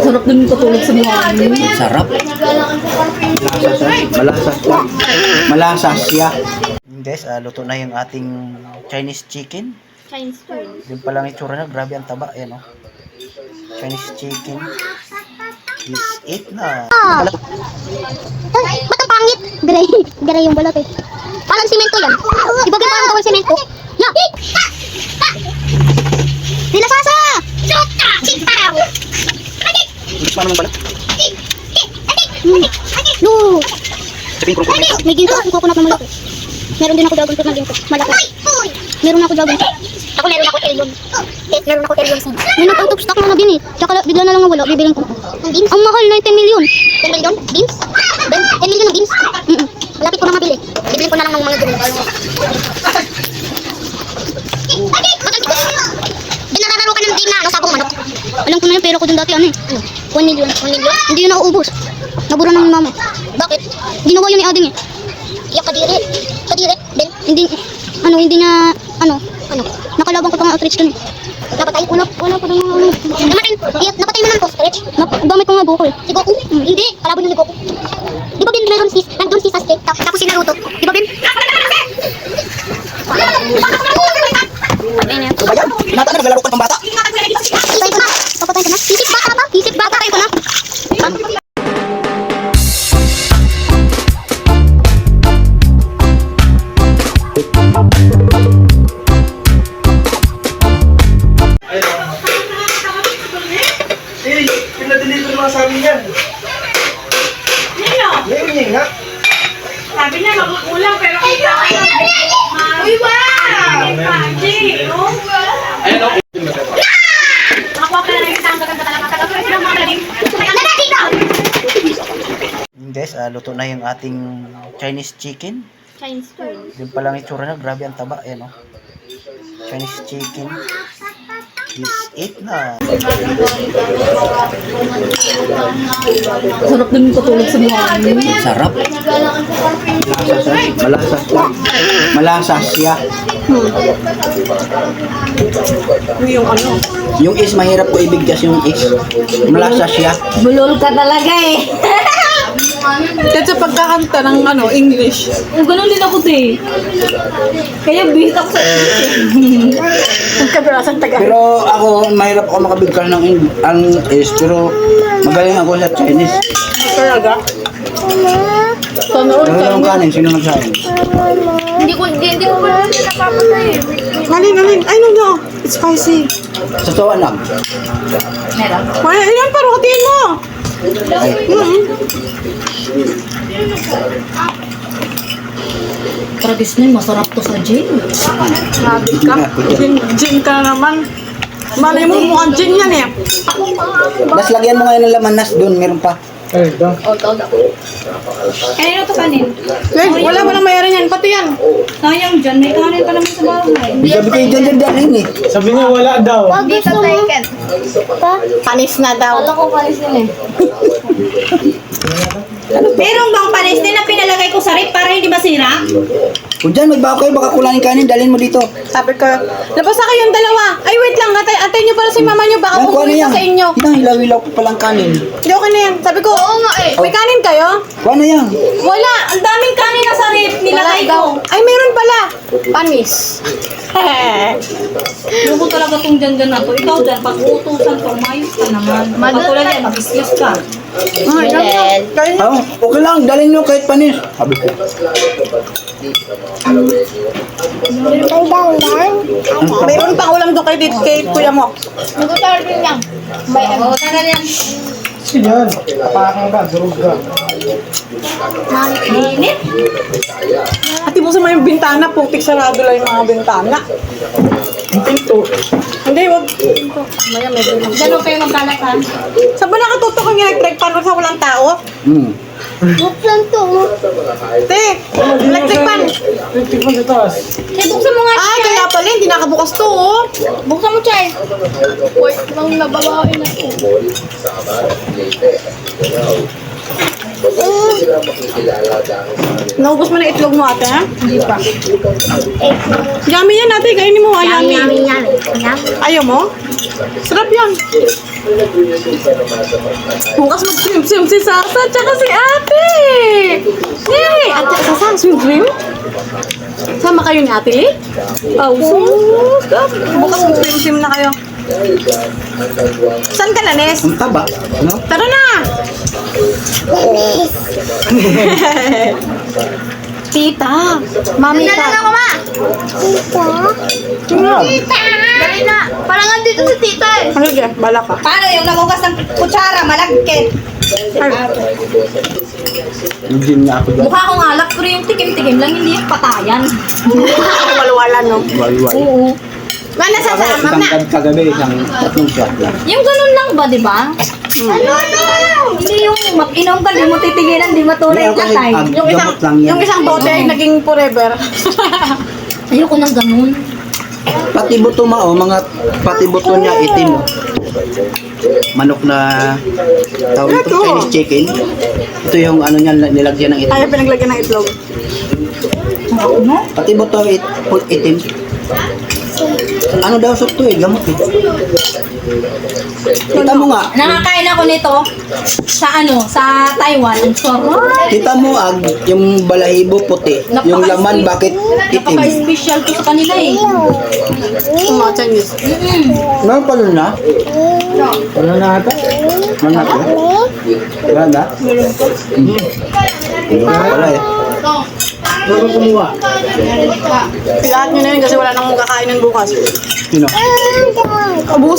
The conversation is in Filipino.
Sarap din patulog sa mga Sarap. Malasa siya. Malasa siya. Malasa siya. Guys, ah, luto na yung ating Chinese chicken. Chinese food. Yung palang itsura na, grabe ang taba. Ayan oh. Chinese chicken. Is it na. Ay, ba't ang pangit? Gray. Gray yung balot eh. Parang simento yan. Di ba parang gawang simento? Ya! Pa naman pala. No! Sabihin ko rin May ginto akong coconut na malaki. Meron din ako dragon fruit na ginto. Malaki. Meron ako dragon fruit. Ako meron ako. Eh, meron ako Elyon sin. May nag-out stock na na din eh. Tsaka bigla na lang nawala. Bibiling ko. Ang mahal na yung 10 million. 10 million? Beans? Ben, 10 million na beans? Mm Malapit ko na mabili. Bibiling ko na lang ng mga ganun. Dinararo ka ng game na ano, sabong manok. Alam ko na yun, pero ko dun dati ano eh. 1 million. 1 million? Hindi yun nauubos. Nabura na ng mama. Bakit? Ginawa yun ni Ading eh. Iyak kadiri. Kadiri. Ben, hindi, ano, hindi niya, ano, ano, nakalaban ko pa nga outreach dun eh. Napatay? Wala, wala pa rin ano. Namatay, iyak, napatay mo ng outreach? Nap, gamit ko nga buko eh. Si Goku? Hmm, hindi, kalaban yun ni Goku. Di ba Ben, meron si, nandun si Sasuke, tapos si Naruto. Di ba Ben? Ano ba yan? Binata na, naglalaro ka pang bata. Eh, pinadeliver mga sa amin yan. Nino, Ngayon yun nga. sabi niya makukulang pero kita ko Uy, wow! No? Ayun ka galing. Yun Guys, ah, luto na yung ating Chinese chicken. Chinese food. Yung palang itsura na, grabe ang taba. Ayan oh. Chinese chicken. Is it na. Sarap din patulog sa mga Sarap. Malasa siya. Malasa siya. Siya. Yung ano. Yung is, mahirap ko ibigkas yung is. Malasa siya. Bulol ka talaga eh. Kahit sa pagkakanta ng ano, English. Oh, ganun din ako te. Kaya bihit ako sa English taga. Pero ako, mahirap ako makabigkas ng ang is. Pero magaling ako sa Chinese. Talaga. Sa noon, Pero sa yung kanin, sino nagsahin? Hindi ko, hindi, hindi ko pa napapatay eh. Alin, alin. Ay, no, no. It's spicy. Sa tawa lang. Meron. Ay, ilan pa rotiin mo? Tragis na yun, masarap to sa gym. Grabe ka. Gin, gin ka na naman. Malay mo, mukhang gin yan eh. Nas, lagyan mo ngayon ng laman, Nas. Doon, meron pa. Ayun daw. Kanino to kanin? Wait, wala mo nang mayroon yan. Pati yan. Sayang dyan, may kanin pa naman sa bahay. Sabi kayo dyan, dyan, dyan, eh. Sabi niya wala daw. Dito taken. Panis na daw. Alam ko palis nila eh. Meron bang panis din na pinalagay ko sa rip para hindi masira? Kung dyan, magbago kayo, baka kulang yung kanin, dalhin mo dito. Sabi ko, labas na kayong dalawa. Ay, wait lang. Atay, atay niyo pala si mama niyo. Baka Yan, kuha na pupunta yan. sa inyo. Yan, hilaw-hilaw ko palang kanin. Hindi okay na yan. Sabi ko, oo nga eh. May kanin kayo? Kuha na yan. Wala. Ang daming kanin na sa rip, nilagay ko. Ay, meron pala. Panis. Yung ko talaga tong dyan dyan na to. Ikaw dyan, pag uutusan ko, mayos ka naman. Pag tulad yan, mag-excuse ka. Ay, yan. Kain na. Oh, okay lang, dalhin nyo kahit panis. Sabi ko. Meron pang ulam doon kay, kay kuya mo. Oo, tara yan. Yan. Kapakang ka, durog ka. Init. At ibusin mo yung bintana, putik sarado lang yung mga bintana. Ang pinto. Hindi, wag. Maya, medyo lang. Dalo kayo magkalat ha. Saan ba nakatutok ang electric pan sa walang tao? Hmm. Buksan to. Te, electric pan. Pinto mo sa taas. Eh, buksan mo nga. Ah, kaya pala, hindi nakabukas to, oh. Buksan mo, Chay. Naubos mo na itlog mo, ate, ha? Hindi pa. Yummy yan, ate. Kainin mo, ha? Yummy. Yummy, yummy. Yummy. Ayaw mo? Sarap yan. Bukas mag-swim-swim si Sasa tsaka si ate. Yay! Ate, Sasa, swim-swim? Sama kayo ni Ate Lee? Oh, sus. Bukas mag-swim-swim na kayo. Saan ka na, Nes? Ang taba, no? Tara na! Tita, mami ka. ma. Dali na. Andito si tita eh. Ano ka? Bala ka. Paano yung nagugas ng kutsara, malagkit? Gin nga ako dyan. Mukha akong alak, pero yung tikim-tikim lang, hindi yung patayan. Walwala, no? Wal-wal. Oo. Mana sa sa isang kag- kagabi, isang tatlong shot lang. Yung ganun lang ba, di ba? Ano, ano? Hindi yung mag-inom ka, di mo titigilan, di Meron yung kasi atay. ag- Yung isang, yan. yung isang bote ay naging forever. Ayoko ng ganun. Pati buto ma, oh, mga pati buto niya itim. oh. Manok na tawag ito. Chinese chicken. Ito yung ano niya, nilagyan ng itim. Ayaw pinaglagyan ng itlog. Pati buto it, itim. Ano daw soup to eh, gamot eh. Kita mo nga, Nakakain ako nito sa ano, sa Taiwan. Ang sarap. kita mo ag, yung balahibo puti, yung laman bakit itim. Napaka-special to sa kanila eh. Mga Chinese. Mm. Ano pa nun na? Ano na ata? Ano na ata? Wala na? Mhm. Wala eh. Ano kumuha? Lahat nyo na yun kasi wala nang kakainin bukas. Sino? Ubus.